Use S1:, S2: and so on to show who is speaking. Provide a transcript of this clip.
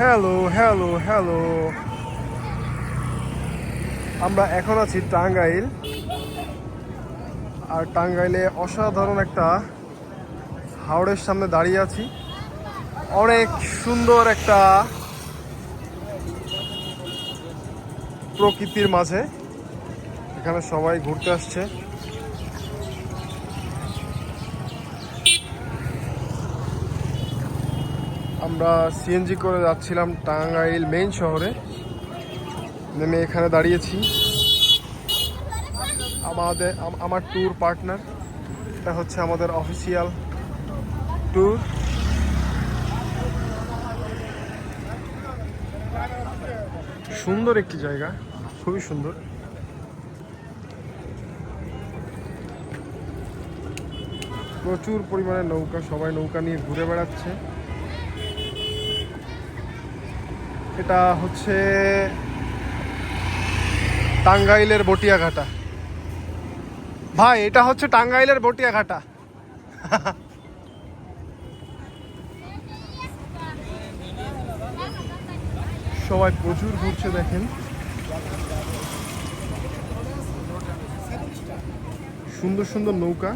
S1: Hello hello hello আমরা এখন আছি টাঙ্গাইল। আর টাঙ্গাইলে অসাধারণ একটা হাওড়ের সামনে দাঁড়িয়ে আছি। অনেক সুন্দর একটা প্রকৃতির মাঝে। এখানে সবাই ঘুরতে আসছে। আমরা সিএনজি করে যাচ্ছিলাম টাঙ্গাইল মেইন শহরে। নেমে এখানে দাঁড়িয়েছি। আমাদের আমার ট্যুর পার্টনার এটা হচ্ছে আমাদের অফিসিয়াল ট্যুর সুন্দর একটি জায়গা, খুবই সুন্দর। প্রচুর পরিমাণে নৌকা, সবাই নৌকা নিয়ে ঘুরে বেড়াচ্ছে। এটা হচ্ছে টাঙ্গাইলের বটিয়াঘাটা। ভাই, এটা হচ্ছে টাঙ্গাইলের বটিয়াঘাটা। সবাই প্রচুর ঘুরছে, দেখেন। সুন্দর সুন্দর নৌকা।